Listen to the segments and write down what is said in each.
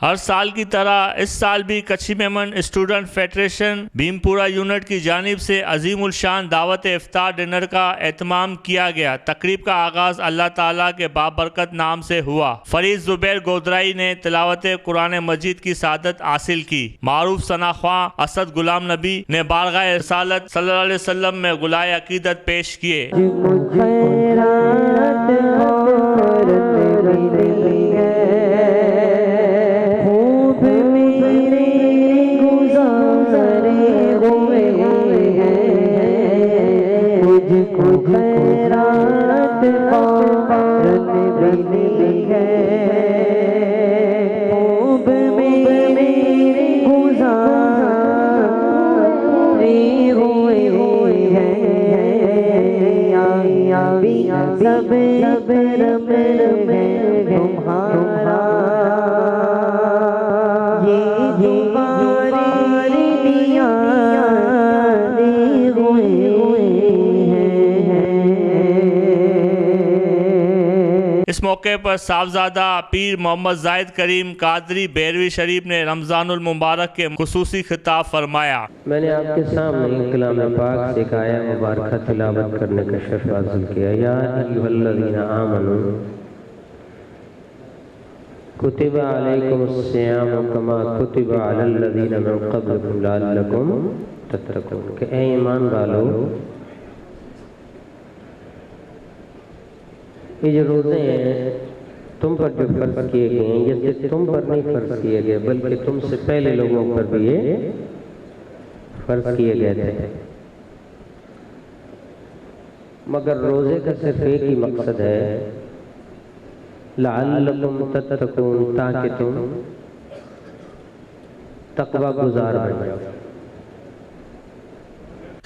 हर साल की तरह इस साल भी Kutchi Memon student federation Bhimpura unit की जानिब से अजीम उल शान दावत इफ्तार डिनर का एहतमाम किया गया। तकरीब का आगाज़ अल्लाह ताला के बाबरकत नाम से हुआ। फरीद जुबैर गोदराई ने तिलावत कुरान मजीद की सादत हासिल की। मारूफ सनाख्वा असद गुलाम नबी ने बारगाह रसालत वसल्लम में गुलाय अकीदत पेश किए। मौके पर साहबजादा पीर मोहम्मद जाहिद करीम कादरी बैरवी शरीफ ने रमज़ानुल मुबारक के खसूसी खिताब फरमाया। मैंने आपके सामने कलाम पाक एक मुबारक तिलावत करने का शर्फ हासिल किया। कुतिबा कमा कुतिबा अलल लज़ीना मिन तत्तक़ून। कि ईमान वालो ये जो रोज़े हैं, तुम पर जो फ़र्ज़ किए गए हैं, ये सिर्फ़ तुम पर नहीं फ़र्ज़ किए गए, बल्कि तुमसे पहले लोगों पर भी ये फ़र्ज़ किए गए थे। मगर रोज़े का सिर्फ़ एक ही मकसद है, लअल्लकुम तत्तकून, ताकि तुम तकवा गुजार बन जाओ।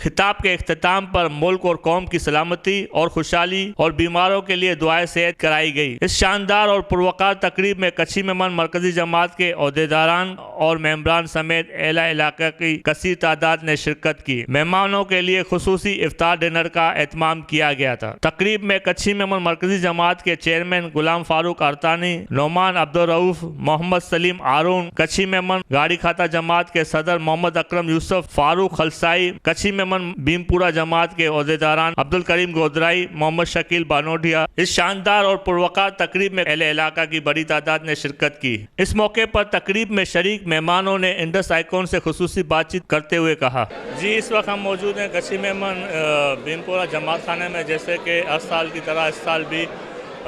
खिताब के अख्ताम पर मुल्क और कौम की सलामती और खुशहाली और बीमारों के लिए दुआएँ सेहत कराई गई। इस शानदार और पुरवकार तकरीब में कच्ची मेमन मरकजी जमात के अहदेदारान और मेम्बरान समेत एला इलाका की कसी तादाद ने शिरकत की। मेहमानों के लिए खसूसी इफ्तार डिनर का एहतमाम किया गया था। तकरीब में कच्ची मेमन मरकजी जमात के चेयरमैन गुलाम फारूक अरतानी नोमान अब्दुलरऊफ, मोहम्मद सलीम आरून, कच्ची मेमन गाड़ी खाता जमात के सदर मोहम्मद अक्रम यूसुफ, फारूक खलसाई, कच्ची मेमन भीमपुरा जमात के अहदेदारान अब्दुल करीम गोदराई, मोहम्मद शकील बानोडिया इस शानदार और पुरवकार तकरीब में अहले इलाका की बड़ी तादाद ने शिरकत की। इस मौके पर तकरीब में शरीक मेहमानों ने इंडस आइकॉन से खसूसी बातचीत करते हुए कहा। जी, इस वक्त हम मौजूद हैं कच्ची मेमन भीमपुरा जमात खाने में, जैसे कि हर साल की तरह इस साल भी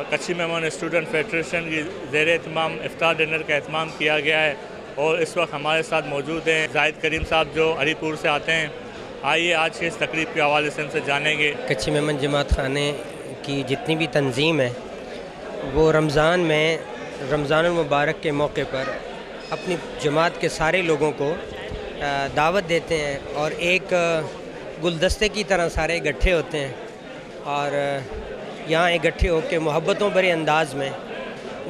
कच्ची मेमन स्टूडेंट फेडरेशन की जेर एहतमाम, इफ्तार डिनर का एहतमाम किया गया है और इस वक्त हमारे साथ मौजूद हैं जाहिद करीम साहब जो हरीपुर से आते हैं। आइए, आज के इस तकरीब के हवाले से इनसे जानेंगे। कच्ची मेमन जमात खाने की जितनी भी तंजीम है, वो रमज़ान में रमज़ान मुबारक के मौके पर अपनी जमात के सारे लोगों को दावत देते हैं और एक गुलदस्ते की तरह सारे इकट्ठे होते हैं और यहाँ इकट्ठे होकर मोहब्बतों भरे अंदाज में,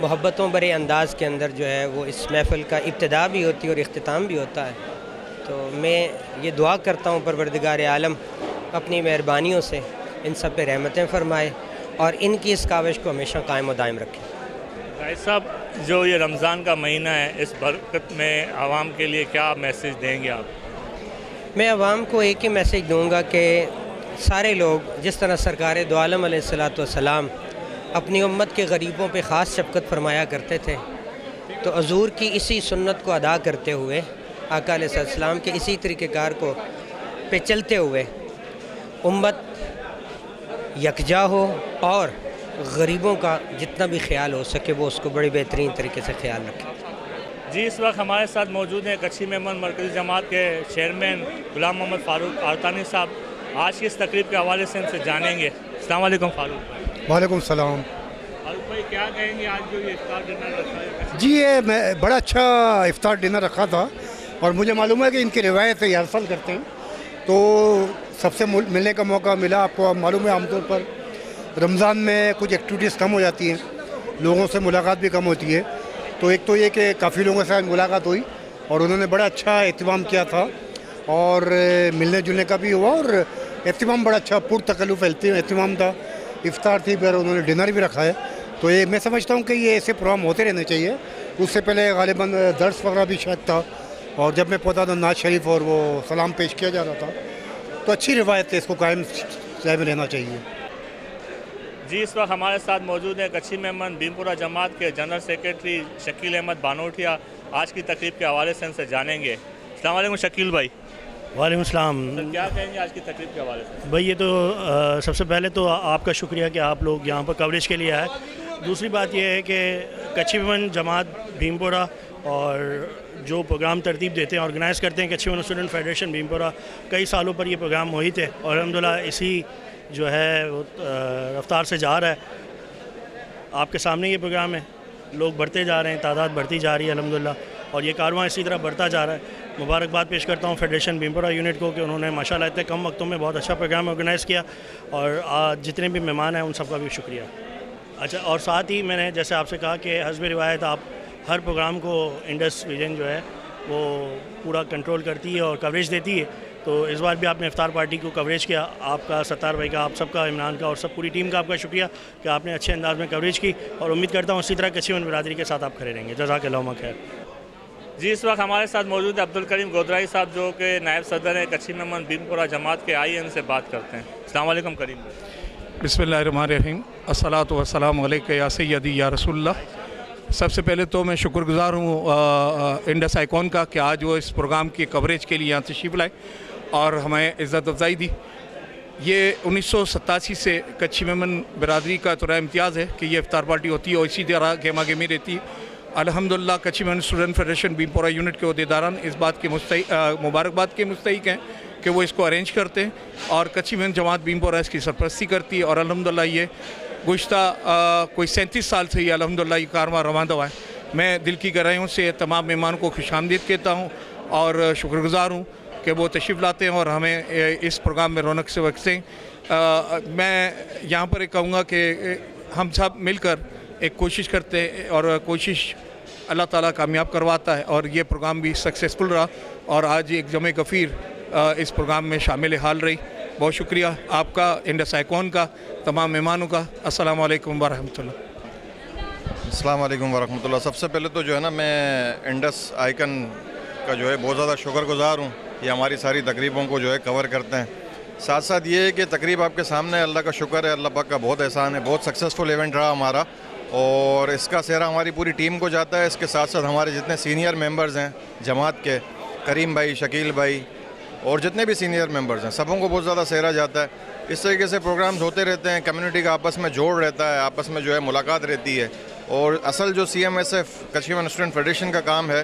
मोहब्बतों भरे अंदाज के अंदर जो है वो इस महफ़िल का इब्तदा भी होती है और अख्ताम भी होता है। तो मैं ये दुआ करता हूँ परवरदिगार आलम अपनी मेहरबानियों से इन सब पे रहमतें फरमाए और इनकी इस काविश को हमेशा कायम व दायम रखें। भाई साहब जो ये रमज़ान का महीना है इस बरकत में आवाम के लिए क्या मैसेज देंगे आप? मैं आवाम को एक ही मैसेज दूँगा कि सारे लोग जिस तरह सरकार दो आलम सलाम अपनी उम्मत के गरीबों पे ख़ास शफकत फरमाया करते थे तो हजूर की इसी सुन्नत को अदा करते हुए आका सलाम के इसी तरीक़ेकार को पे चलते हुए उम्मत यकजा हो और गरीबों का जितना भी ख्याल हो सके वो उसको बड़े बेहतरीन तरीके से ख्याल रखें। जी इस वक्त हमारे साथ मौजूद हैं कच्ची मेमन मरकजी जमात के चेयरमैन गुलाम मोहम्मद फ़ारूक आरतानी साहब। आज की इस तकरीब के हवाले से इनसे जानेंगे। अल्लाम फ़ारूक वालेकुम सलाम। फारूक भाई क्या कहेंगे आज जो ये इफ्तार डिनर रखा है? जी ये मैं बड़ा अच्छा इफ्तार डिनर रखा था। और मुझे मालूम है कि इनकी रिवायत है हर करते हैं। तो सबसे मिलने का मौका मिला आपको मालूम है आमतौर पर रमज़ान में कुछ एक्टिविटीज़ कम हो जाती हैं, लोगों से मुलाकात भी कम होती है। तो एक तो ये कि काफ़ी लोगों से मुलाकात हुई और उन्होंने बड़ा अच्छा एहतमाम किया था और मिलने जुलने का भी हुआ और एहतमाम बड़ा अच्छा पुरतकल्लुफ़ एहतमाम था। इफ्तार थी, फिर उन्होंने डिनर भी रखा है। तो ये, मैं समझता हूँ कि ये ऐसे प्रोग्राम होते रहने चाहिए। उससे पहले गालिबा, दर्स वगैरह भी शायद था। और जब मैं पहुँचा तो नाज शरीफ और वो सलाम पेश किया जा रहा था तो अच्छी रिवायत है इसको कायम में रहना चाहिए। जी इस वक्त हमारे साथ मौजूद हैं कच्छी मेमन भीमपुरा जमात के जनरल सेक्रेटरी शकील अहमद बानोटिया आज की तकरीब के हवाले से इनसे जानेंगे। अल्लाम शकील भाई। वालेकुम तो क्या कहेंगे आज की तकरीब के हवाले से? भाई ये तो अ, सबसे पहले तो आपका शुक्रिया कि आप लोग यहाँ पर कवरेज के लिए आए। दूसरी बात यह है कि कच्ची भवन, जमात, भीमपुरा और जो प्रोग्राम तरतीब देते हैं, ऑर्गेनाइज़ करते हैं कच्ची भवन स्टूडेंट फेडरेशन भीमपुरा, कई सालों पर ये प्रोग्राम मोहित है और अलहमदिल्ला इसी जो है वो रफ्तार से जा रहा है। आपके सामने ये प्रोग्राम है। लोग बढ़ते जा रहे हैं, तादाद बढ़ती जा रही है अलहमदिल्ला और ये कारवां इसी तरह बढ़ता जा रहा है। मुबारकबाद पेश करता हूँ फेडरेशन भीमपुरा यूनिट को कि उन्होंने माशाल्लाह इतने कम वक्तों में बहुत अच्छा प्रोग्राम ऑर्गेनाइज़ किया और जितने भी मेहमान हैं उन सबका भी शुक्रिया। अच्छा और साथ ही मैंने जैसे आपसे कहा कि हसब रिवायत आप हर प्रोग्राम को इंडस विजन जो है, वो पूरा कंट्रोल करती है और कवरेज देती है। तो इस बार भी आपने इफ्तार पार्टी को कवरेज किया, आपका सत्तार भाई का, आप सबका, इमरान का और सब पूरी टीम का आपका शुक्रिया कि आपने अच्छे अंदाज में कवरेज की और उम्मीद करता हूँ इसी तरह कच्ची बिरादरी के साथ आप खड़े रहेंगे। जजाक खैर। जी, इस वक्त हमारे साथ मौजूद है अब्दुल करीम गोदराई साहब, जो कि नायब सदर हैं कच्छी मेमन भीमपुरा जमात के आईएन से बात करते हैं। अल्लाम करीम बिसमीम असलात वसलाम या सैदी या रसुल्ला सबसे पहले तो मैं शुक्रगुजार हूँ इंडस आइकॉन का कि आज वो इस प्रोग्राम की कवरेज के लिए यहाँ तशरीफ़ लाए और हमें इज़्ज़त अफजाई दी। ये उन्नीस सौ सतासी से कच्ची मेमन बरदरी का तो इम्तियाज़ है कि ये इफ्तार पार्टी होती है और इसी तरह गेमा गेमी रहती है। अल्हम्दुलिल्लाह, Kutchi Memon student federation Bhimpura unit के अहदेदारान इस बात के मुस्तक मुबारकबाद के मुस्तक हैं। कि वो इसको अरेंज करते हैं और कच्ची मेहन जमात भीमपुरा इसकी सरपरस्ती करती है और अलहमदिल्ला ये गुज्त कोई सैंतीस साल से ये अलहमदिल्ला ये कारवा रवा दवा है। मैं दिल की गहराइयों से तमाम मेहमानों को खुश आमदीद कहता हूँ और शुक्रगुजार हूँ कि वो तशरीफ़ लाते हैं और हमें इस प्रोग्राम में रौनक से वक्सें मैं यहाँ पर कहूँगा कि हम सब मिलकर एक कोशिश करते हैं और कोशिश अल्लाह ताला कामयाब करवाता है और ये प्रोग्राम भी सक्सेसफुल रहा और आज एक जम गफ़ीर इस प्रोग्राम में शामिल हाल रही। बहुत शुक्रिया आपका, इंडस आइकॉन का, तमाम मेहमानों का। अस्सलाम वालेकुम वरहमतुल्लाह। अस्सलाम वालेकुम सबसे पहले तो जो है ना, मैं इंडस आइकन का जो है बहुत ज़्यादा शुक्रगुजार हूँ ये हमारी सारी तकरीबों को जो है कवर करते हैं। साथ साथ ये है कि तकरीब आपके सामने अल्लाह का शुक्र है, अल्लाह पाक का बहुत एहसान है। बहुत सक्सेसफुल इवेंट रहा हमारा और इसका सेहरा हमारी पूरी टीम को जाता है। इसके साथ साथ हमारे जितने सीनियर मेंबर्स हैं, जमात के, करीम भाई, शकील भाई और जितने भी सीनियर मेंबर्स हैं, सबों को बहुत ज़्यादा सहरा जाता है। इस तरीके से प्रोग्राम्स होते रहते हैं कम्युनिटी का आपस में जोड़ रहता है, आपस में जो है मुलाकात रहती है। और असल जो C M S F Kashmir student federation का काम है,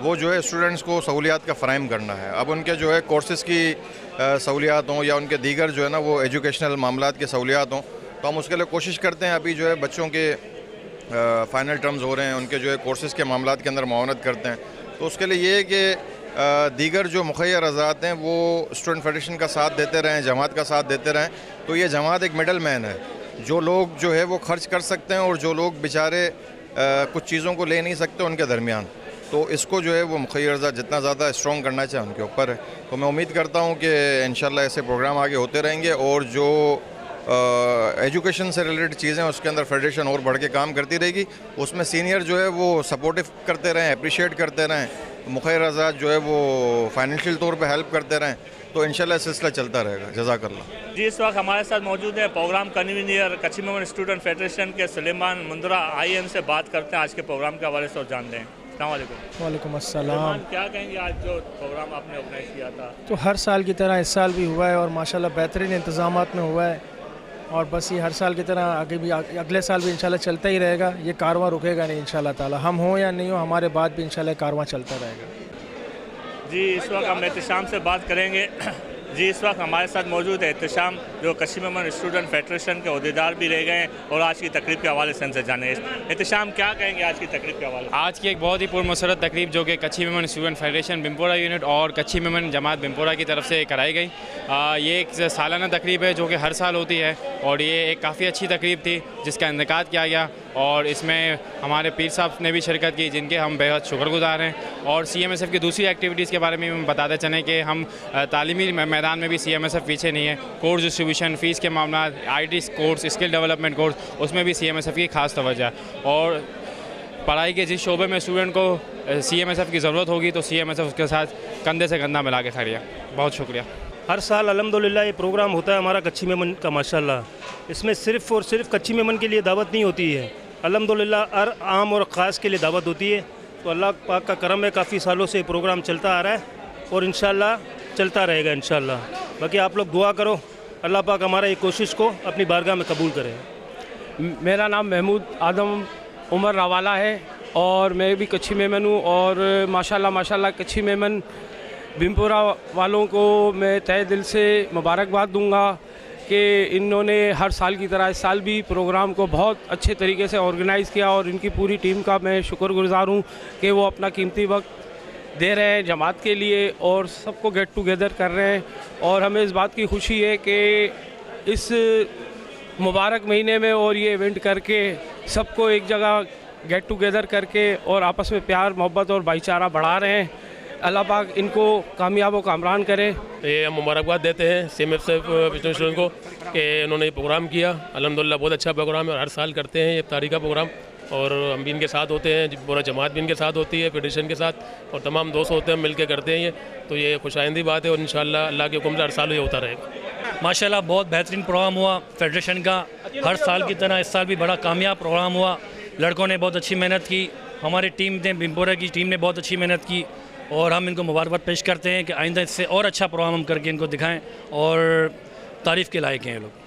वो जो है स्टूडेंट्स को सहूलियात का फ़राहम करना है। अब उनके जो है कोर्सेज़ की सहूलियात हों या उनके दीगर जो है ना, वो एजुकेशनल मामला की सहूलियात हों तो हम उसके लिए कोशिश करते हैं अभी जो है बच्चों के फ़ाइनल टर्म्स हो रहे हैं, उनके जो है कोर्सेज़ के मामला के अंदर मावनत करते हैं। तो उसके लिए ये है कि दीगर जो मुखैर अजात हैं, वो स्टूडेंट फेडरेशन का साथ देते रहें, जमात का साथ देते रहें। तो ये जमात एक मिडल मैन है। जो लोग जो है, वो खर्च कर सकते हैं और जो लोग बेचारे कुछ चीज़ों को ले नहीं सकते उनके दरमियान। तो इसको जो है, वो मुखैर जितना ज़्यादा स्ट्रॉन्ग करना चाहिए, उनके ऊपर है। तो मैं उम्मीद करता हूँ कि इन ऐसे प्रोग्राम आगे होते रहेंगे और जो एजुकेशन से रिलेटेड चीज़ें उसके अंदर फेडरेशन और बढ़ के काम करती रहेगी। उसमें सीनियर जो है, वो सपोर्टिव करते रहें अप्रिशिएट करते रहें। मुखैर आज़ाद जो है वो फाइनेंशियल तौर पे हेल्प करते रहें तो इन सिलसिला चलता रहेगा। जजाकल्ला जी इस वक्त हमारे साथ मौजूद है प्रोग्राम कन्वीनियर कच्ची मोमन स्टूडेंट फेडरेशन के सलेमान मुंद्रा आई एम से बात करते हैं। आज के प्रोग्राम के हवाले से और जानते हैं वालेकुम। अस्सलाम। क्या कहेंगे आज जो प्रोग्राम आपने ऑर्गेनाइज किया था? तो हर साल की तरह इस साल भी हुआ है और माशाल्लाह बेहतरीन इंतज़ाम में हुआ है। और बस ये हर साल की तरह आगे भी अगले साल भी इंशाल्लाह चलता ही रहेगा। ये कारवा रुकेगा नहीं इंशाल्लाह ताला। हम हों या नहीं हो, हमारे बाद भी इंशाल्लाह कारवा चलता रहेगा। जी, इस वक्त हम एहतशाम से बात करेंगे। जी, इस वक्त हमारे साथ मौजूद है एहतशाम जो कश्मीर अमन स्टूडेंट फेडरेशन के अहदेदार भी रह गए हैं और आज की तकरीब के हवाले से उनसे जाने। एहतशाम क्या कहेंगे आज की तकरीब के हवाले आज की एक बहुत ही पुरमसरत तकरीब जो कि Kutchi Memon student federation Bimpora unit और कच्छी मेमन जमात बिम्पोरा की तरफ़ से कराई गई। ये एक सालाना तकरीब है जो कि हर साल होती है और ये एक काफ़ी अच्छी तकरीब थी जिसका इनका किया गया और इसमें हमारे पीर साहब ने भी शिरकत की, जिनके हम बेहद शुक्रगुजार हैं। और सी एम एस एफ़ की दूसरी एक्टिविटीज़ के बारे में हम बताते चलें कि हम तालीमी मैदान में भी सी एम एस एफ़ पीछे नहीं है। कोर्स डिस्ट्रीब्यूशन फ़ीस के मामला I T course skill development course उसमें भी सी एम एस एफ़ की खास तोज्जा और पढ़ाई के जिस शोबे में स्टूडेंट को सी एम एस एफ़ की ज़रूरत होगी तो सी एम एस एफ़ उसके साथ कंधे से कंधा मिला के खड़ी है। बहुत शुक्रिया। हर साल, अल्हम्दुलिल्लाह, ये प्रोग्राम होता है हमारा कच्ची मेमन का, माशाल्लाह। इसमें सिर्फ़ और सिर्फ़ कच्ची मेमन के लिए दावत नहीं होती है। अल्हम्दुलिल्लाह, हर आम और ख़ास के लिए दावत होती है। तो अल्लाह पाक का करम है, काफ़ी सालों से प्रोग्राम चलता आ रहा है। और इन चलता रहेगा इन बाकी आप लोग दुआ करो, अल्लाह पाक हमारा ये कोशिश को अपनी बारगाह में कबूल करे। मेरा नाम महमूद आदम उमर रवाला है और मैं भी कच्ची मेमन हूँ और माशाल्लाह माशाल्लाह कच्ची मेमन भीमपुरा वालों को मैं तय दिल से मुबारकबाद दूँगा कि इन्होंने हर साल की तरह इस साल भी प्रोग्राम को बहुत अच्छे तरीके से ऑर्गेनाइज़ किया और इनकी पूरी टीम का मैं शुक्रगुजार हूँ कि वो अपना कीमती वक्त दे रहे हैं जमात के लिए और सबको गेट टुगेदर कर रहे हैं। और हमें इस बात की खुशी है कि इस मुबारक महीने में और ये इवेंट करके सबको एक जगह गेट टुगेदर करके और आपस में प्यार, मोहब्बत और भाईचारा बढ़ा रहे हैं। अल्लाह पाक इनको कामयाब व कामरान करे। ये हम मुबारकबाद देते हैं सी एम एफ़ से स्टूडेंट को कि उन्होंने ये प्रोग्राम किया। अलहमदिल्ला बहुत अच्छा प्रोग्राम है और हर साल करते हैं ये तारीख का प्रोग्राम और हम भी इनके साथ होते हैं, पूरा जमात भी इनके साथ होती है फेडरेशन के साथ, और तमाम दोस्त होते हैं मिल के करते हैं ये। तो ये खुश आइंदी बात है और इन अल्लाह के हुक्म से हर साल ये होता रहेगा। माशाल्लाह, बहुत बेहतरीन प्रोग्राम हुआ फेडरेशन का। हर साल की तरह इस साल भी बड़ा कामयाब प्रोग्राम हुआ। लड़कों ने बहुत अच्छी मेहनत की, हमारी टीम ने बिम्पोरा की टीम ने बहुत अच्छी मेहनत की, और हम इनको मुबारकबाद पेश करते हैं कि आइंदा इससे और अच्छा प्रोग्राम हम करके इनको दिखाएँ, और तारीफ़ के लायक हैं ये लोग।